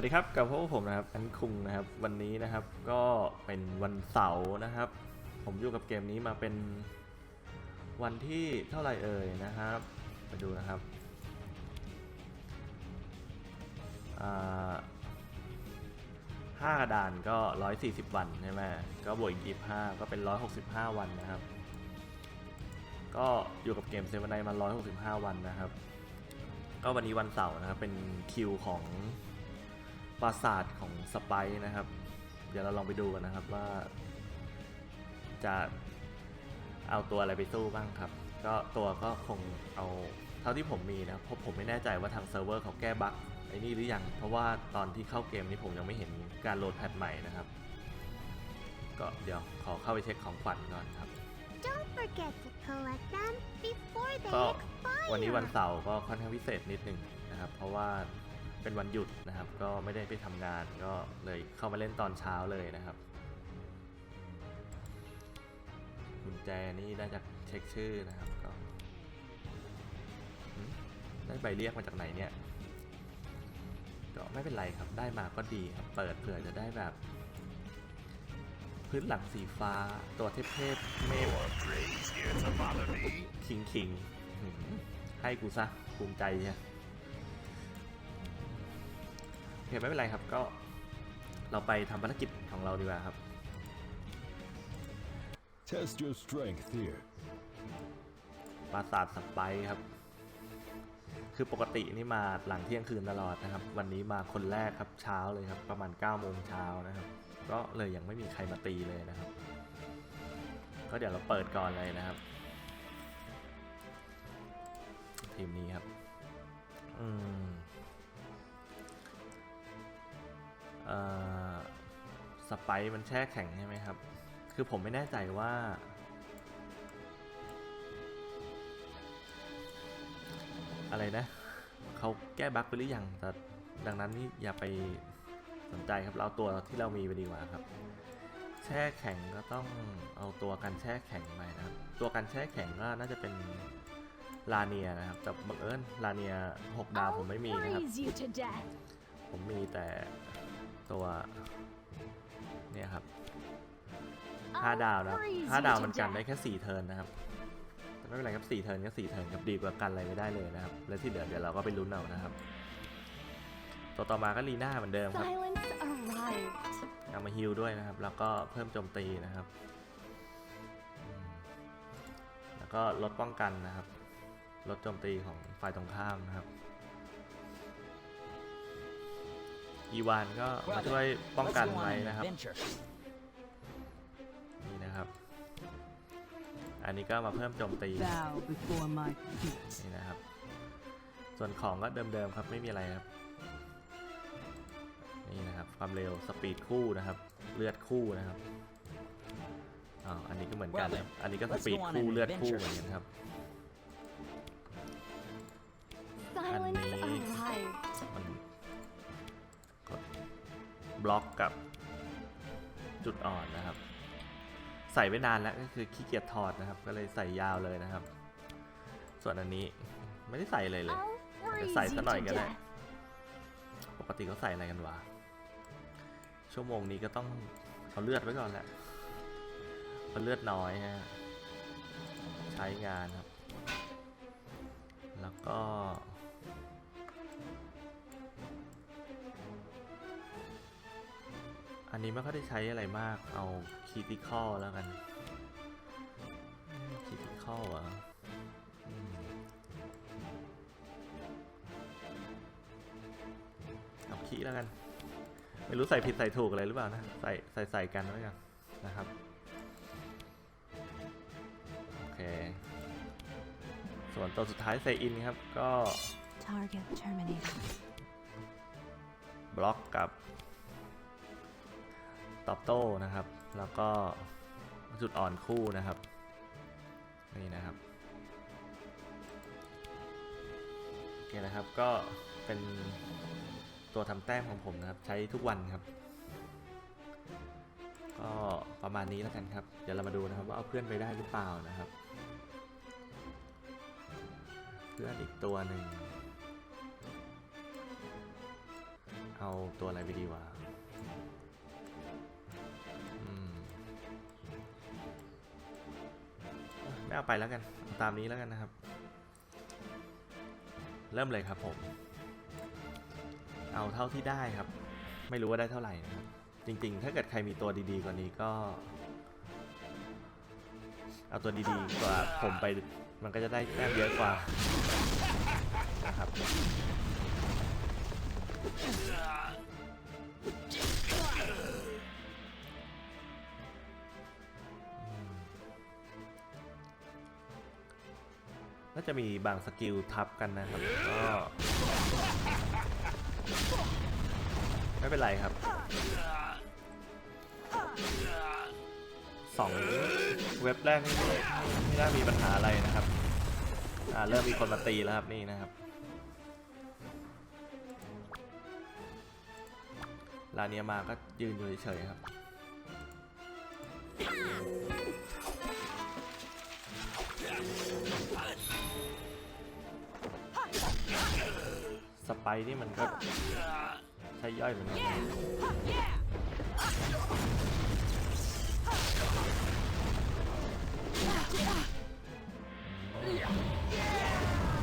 วัสดีครับกับพวกผมนะครับอันคุงนะครับวันนี้นะครับก็เป็นวันเสาร์นะครับ ผมอยู่กับเกมนี้มาเป็นวันที่เท่าไหร่เอ่ยนะครับ ไปดูนะครับห้ากระดานก็ 140 วันใช่ไหมก็บวกอีก25 ก็เป็น 165 วันนะครับ ก็อยู่กับเกมเซเว่นไนมา 165 วันนะครับ ก็วันนี้วันเสาร์นะครับเป็นคิวของ ปราสาทของสไปซ์นะครับ เดี๋ยวเราลองไปดูกันนะครับว่า จะเอาตัวอะไรไปสู้บ้างครับ ก็ตัวก็คงเอาเท่าที่ผมมีนะครับเพราะผมไม่แน่ใจว่าทางเซิร์ฟเวอร์เขาแก้บั๊กไอ้นี่หรือยังเพราะว่าตอนที่เข้าเกมนี้ผมยังไม่เห็นการโหลดแพทใหม่นะครับ ก็เดี๋ยวขอเข้าไปเช็คของขวัญก่อนครับ Don't forget to collect them before they ก็ expire. วันนี้วันเสาร์ก็ค่อนข้างพิเศษนิดนึงนะครับ เพราะว่า เป็นวันหยุดนะครับ ก็ไม่ได้ไปทำงานก็เลยเข้ามาเล่นตอนเช้าเลยนะครับกุญแจนี่ได้จากเช็คชื่อนะครับก็ได้ใบเรียกมาจากไหนเนี่ยก็ไม่เป็นไรครับได้มาก็ดีครับ เปิดเผื่อจะได้แบบ พื้นหลังสีฟ้าตัวเทพๆเมฆคิงคิงให้กูซะภูมิใจใช่ เคไม่เป็นไรครับก็เราไปทำภารกิจของเราดีกว่าครับ Test your strength here. ปราสาทสไปร์ครับ คือปกตินี่มาหลังเที่ยงคืนตลอดนะครับ วันนี้มาคนแรกครับเช้าเลยครับ ประมาณ9ก้าโมงเช้านะครับ ก็เลยยังไม่มีใครมาตีเลยนะครับ ก็เดี๋ยวเราเปิดก่อนเลยนะครับ ทีมนี้ครับ อืม สไปร์มันแช่แข็งใช่ไหมครับ คือผมไม่แน่ใจว่า อะไรนะ เขาแก้บั๊กไปหรือยังแต่ดังนั้นนี่อย่าไปสนใจครับ เราเอาตัวที่เรามีไปดีกว่าครับ แช่แข็งก็ต้องเอาตัวกันแช่แข็งไปนะครับ ตัวกันแช่แข็งก็น่าจะเป็นลาเนียนะครับ แต่บังเอิญลาเนียหกดาวผมไม่มีนะครับ freeze you to death. ผมมีแต่ ตัวเนี่ยครับห้าดาวนะครับห้าดาวมันกันได้แค่สี่เทิร์นนะครับแต่ไม่เป็นไรครับสี่เทิร์นก็สี่เทิร์นครับดีกว่ากันอะไรไม่ได้เลยนะครับ และที่เหลือเดี๋ยวเราก็ไปลุ้นเอานะครับ ตัวต่อมาก็ลีน่าเหมือนเดิมครับ Silence arrived. เอามาฮิลด้วยนะครับ แล้วก็เพิ่มโจมตีนะครับอืมแล้วก็ลดป้องกันนะครับ ลดโจมตีของฝ่ายตรงข้ามนะครับ อีวานก็มาช่วยป้องกันไว้นะครับ นี่นะครับ อันนี้ก็มาเพิ่มโจมตี Bow before my feet. นี่นะครับ ส่วนของก็เดิมๆครับไม่มีอะไรครับ นี่นะครับความเร็วสปีดคู่นะครับ เลือดคู่นะครับอ้าวอันนี้ก็เหมือนกันนะครับอันนี้ก็สปีดคู่เลือดคู่เหมือนกันครับ Silence Honey. arrived. บล็อกกับจุดอ่อนนะครับ ใส่ไว้นานแล้วก็คือขี้เกียจถอดนะครับ ก็เลยใส่ยาวเลยนะครับ ส่วนอันนี้ไม่ได้ใส่เลยเลย I'll เดี๋ยว freeze ใส่ you ซะหน่อย to ก็ได้ death. ปกติเขาใส่อะไรกันวะชั่วโมงนี้ก็ต้องเอาเลือดไว้ก่อนแหละเพราะเลือดน้อยฮะใช้งานครับ แล้วก็ อันนี้ไม่ค่อยได้ใช้อะไรมาก เอาคีติคอลแล้วกันคีติคอลอะอืมเอาขี้แล้วกัน ไม่รู้ใส่ผิดใส่ถูกอะไรหรือเปล่านะ ใส่ใส่ใส่กันไว้กันนะครับ โอเค ส่วนตัวสุดท้ายใส่อินครับ ก็ Target terminated. บล็อกกับ ตอบโต้นะครับ แล้วก็จุดอ่อนคู่นะครับ นี่นะครับโอเคนะครับก็เป็นตัวทำแต้มของผมนะครับ ใช้ทุกวันครับ ก็ประมาณนี้แล้วกันครับ เดี๋ยวเรามาดูนะครับว่าเอาเพื่อนไปได้หรือเปล่านะครับ เพื่อนอีกตัวหนึ่งเอาตัวอะไรไปดีวะ ไม่เอาไปแล้วกัน ตามนี้แล้วกันนะครับ เริ่มเลยครับผม เอาเท่าที่ได้ครับ ไม่รู้ว่าได้เท่าไหร่นะครับ จริงๆ ถ้าเกิดใครมีตัวดีๆกว่านี้ก็ เอาตัวดีๆกว่าผมไป มันก็จะได้แต้มเยอะกว่านะครับ น่าจะมีบางสกิลทับกันนะครับก็ไม่เป็นไรครับสองเว็บแรกนี่ไม่ไม่น่ามีปัญหาอะไรนะครับอ่าเริ่มมีคนมาตีแล้วครับนี่นะครับลาเนียมาก็ยืนอยู่เฉยๆครับ สไปนี่มันก็ใช้ย่อยเหมือนกัน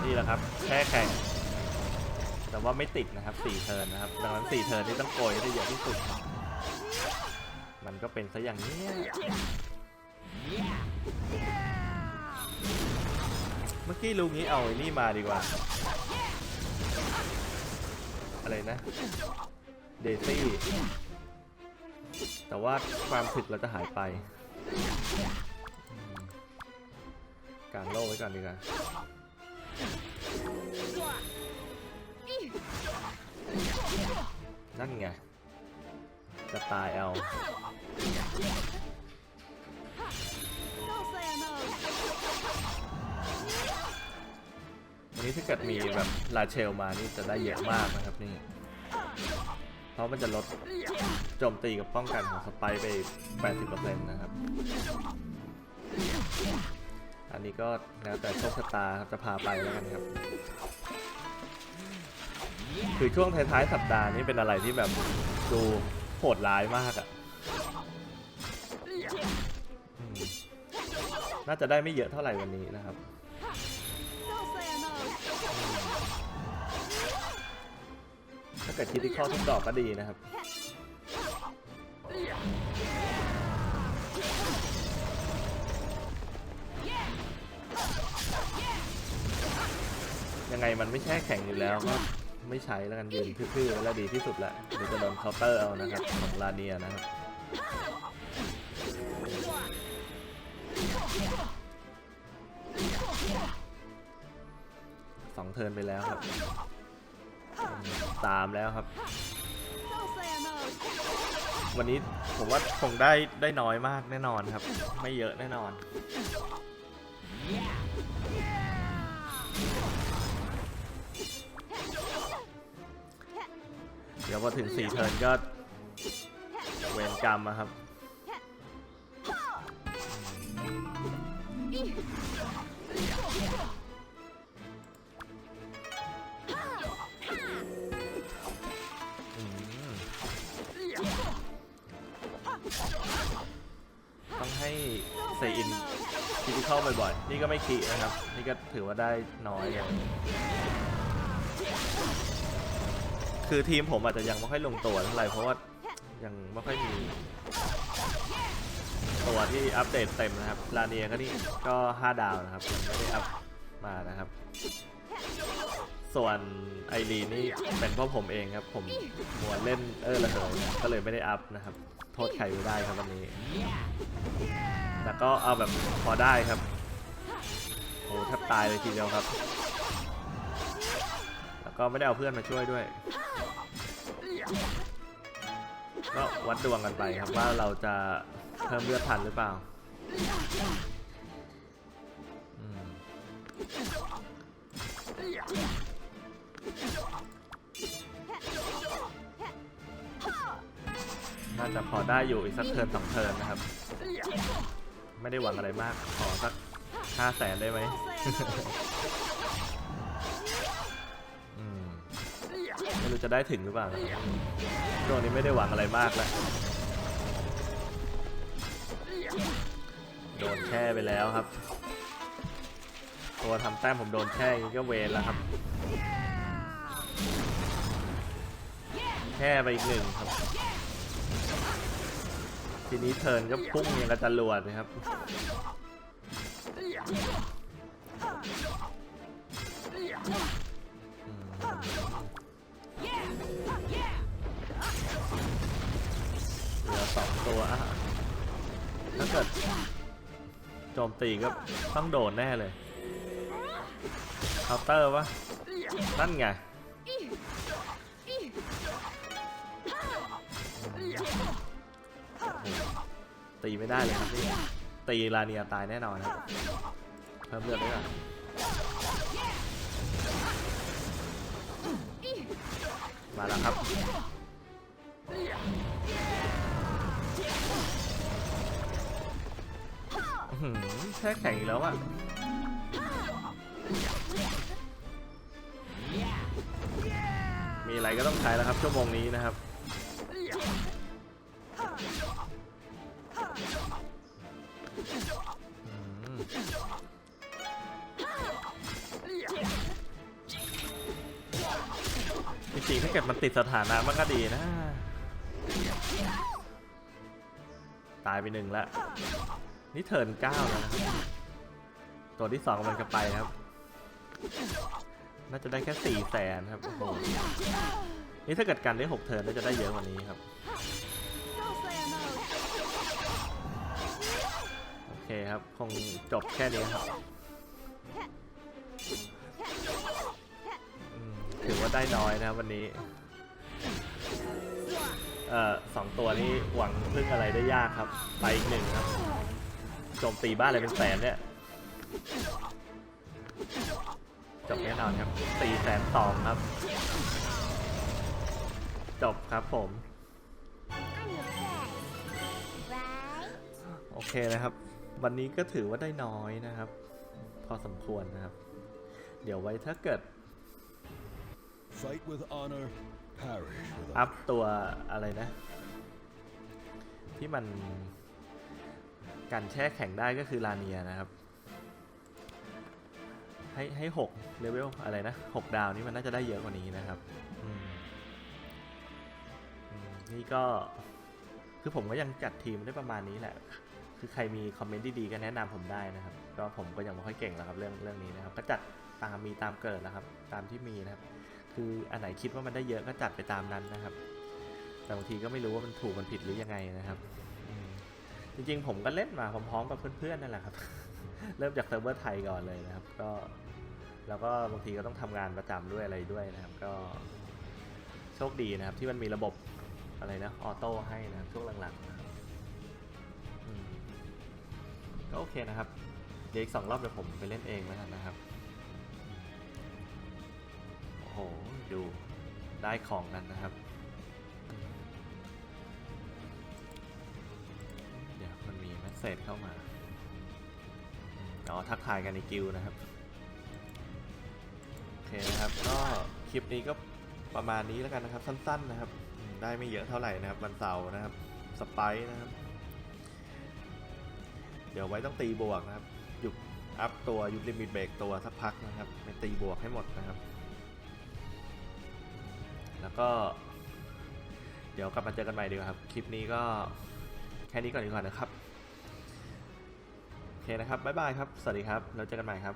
นี่แหละครับแค่แข่ง แต่ว่าไม่ติดนะครับ4เทิร์นนะครับ ดังนั้น4เทิร์นนี่ต้องโกยให้ได้เยอะที่สุด มันก็เป็นซะอย่างนี้ เมื่อกี้ลุงนี้เอาไอ้นี่มาดีกว่า อะไรนะ เดซี่ แต่ว่าความผิดเราจะหายไป กางโล่ไว้ก่อนดีกว่านั่นไง จะตายเอา ถ้าเกิดมีแบบลาเชลมานี่จะได้เยอะมากนะครับนี่ เพราะมันจะลดโจมตีกับป้องกันของสไปร์ไป 80%นะครับ อันนี้ก็แล้วแต่โชคชะตาครับจะพาไปแล้วกันครับ คือช่วงท้ายๆสัปดาห์นี้เป็นอะไรที่แบบดูโหดร้ายมากอะ่ะน่าจะได้ไม่เยอะเท่าไหร่วันนี้นะครับ ถ้าเกิดคิดที่ข้อทุกดอกก็ดีนะครับยังไงมันไม่แช่แข็งอยู่แล้วก็ไม่ใช้แล้วกันยืนทื่อๆแล้วดีที่สุดแหละเดี๋ยวจะโดนเคาน์เตอร์เอานะครับของลาเนียนะครับสองเทินไปแล้วครับ อืมสามแล้วครับ วันนี้ผมว่าคงได้ได้น้อยมากแน่นอนครับ ไม่เยอะแน่นอน เดี๋ยวพอถึงสี่เทิร์นก็เวรกรรมอะครับ คิดเข้าบ่อยๆ นี่ก็ไม่คีนะครับ นี่ก็ถือว่าได้น้อยเลยคือทีมผมอาจจะยังไม่ค่อยลงตัวเท่าไหร่เพราะว่ายังไม่ค่อยมี ตัวที่อัปเดตเต็มนะครับ ลาเนียก็นี่ก็ 5 ดาวนะครับยังไม่ได้อัพมานะครับ ส่วนไอรีนนี่เป็นเพราะผมเองครับ ผมหัวเล่นเออระเหยก็เลยไม่ได้อัพนะครับ โทษใครไม่ได้ครับวันนี้ แต่ก็เอาแบบพอได้ครับโอ้แทบตายเลยทีเดียวครับ แล้วก็ไม่ได้เอาเพื่อนมาช่วยด้วย ก็วัดดวงกันไปครับว่าเราจะเพิ่มเลือดทันหรือเปล่าน่าจะพอได้อยู่อีกสักเทิร์นสองเทิร์นนะครับ ไม่ได้หวังอะไรมาก ขอสักห้าแสนได้ไหมอืมไม่รู้รู้จะได้ถึงหรือเปล่าช่วงนี้ไม่ได้หวังอะไรมากแล้วโดนแช่ไปแล้วครับ ตัวทำแต้มผมโดนแช่อย่างนี้ก็เวรแล้วครับ แช่ไปอีกหนึ่งครับ ทีนี้เทิร์นก็พุ่งยังกระจรวดนะครับ เหลือสองตัวอะถ้าเกิดโจมตีก็ต้องโดนแน่เลยเคาน์เตอร์วะนั่นไง ตีไม่ได้เลยครับนี่ตีลาเนียตายแน่นอนครับเพิ่มเลือดด้วยก่อนมาแล้วครับอื้แช่แข็งอีกแล้วอะมีอะไรก็ต้องใช้แล้วครับชั่วโมงนี้นะครับ จริงๆถ้าเกิดมันติดสถานะมันก็ดีนะ ตายไปหนึ่งแล้วนี่เทิร์นเก้าแล้วนะครับตัวที่สองมันจะไปครับ น่าจะได้แค่สี่แสนครับโอ้โหนี่ถ้าเกิดกันได้หกเทิร์นน่าจะได้เยอะกว่านี้ครับโอเคครับ คงจบแค่นี้ครับ ถือว่าได้น้อยนะครับวันนี้ เอ่อสองตัวนี้หวังพึ่งอะไรได้ยากครับ ไปอีกหนึ่งครับโจมตีบ้านอะไรเป็นแสนเนี่ยจบแน่นอนครับสี่แสนสองครับ จบครับผม โอเคนะครับ วันนี้ก็ถือว่าได้น้อยนะครับ พอสมควรนะครับ เดี๋ยวไว้ถ้าเกิด Fight with honor, perish with อั honor. พตัวอะไรนะ ที่มันกันแช่แข็งได้ก็คือลาเนียนะครับ ให้ให้หกเลเวลอะไรนะหกดาวนี่มันน่าจะได้เยอะกว่านี้นะครับอืมอืมนี่ก็คือผมก็ยังจัดทีมได้ประมาณนี้แหละ คือใครมีคอมเมนต์ดีๆก็แนะนำผมได้นะครับ ก็ผมก็ยังไม่ค่อยเก่งแล้วครับเรื่องเรื่องนี้นะครับ ก็จัดตามมีตามเกิดแล้วครับ ตามที่มีนะครับ คืออันไหนคิดว่ามันได้เยอะก็จัดไปตามนั้นนะครับ แต่บางทีก็ไม่รู้ว่ามันถูกมันผิดหรือยังไงนะครับ จริงๆผมก็เล่นมาพร้อมๆกับเพื่อนๆนั่นแหละครับ เริ่มจากเซิร์ฟเวอร์ไทยก่อนเลยนะครับ ก็แล้วก็บางทีก็ต้องทำงานประจำด้วยอะไรด้วยนะครับ ก็โชคดีนะครับ ที่มันมีระบบอะไรนะออโต้ให้นะครับช่วงหลังๆนะก็โอเคนะครับ เดี๋ยวอีกสองรอบเดี๋ยวผมไปเล่นเองแล้วกันนะครับ โอ้โห ดูได้ของกันนะครับ เดี๋ยวมันมีเมสเซจเข้ามาอ๋อทักทายกันในกิลนะครับ โอเคนะครับ ก็คลิปนี้ก็ประมาณนี้แล้วกันนะครับ สั้นๆนะครับ ได้ไม่เยอะเท่าไหร่นะครับ วันเสาร์นะครับ สไปนะครับ เดี๋ยวไว้ต้องตีบวกนะครับ หยุดอัพตัวหยุดลิมิตเบรกตัวสักพักนะครับไปตีบวกให้หมดนะครับ แล้วก็ เดี๋ยวกลับมาเจอกันใหม่ดีกว่าครับ คลิปนี้ก็แค่นี้ก่อนดีกว่านะครับ โอเคนะครับ บ๊ายบายครับ สวัสดีครับ แล้วเจอกันใหม่ครับ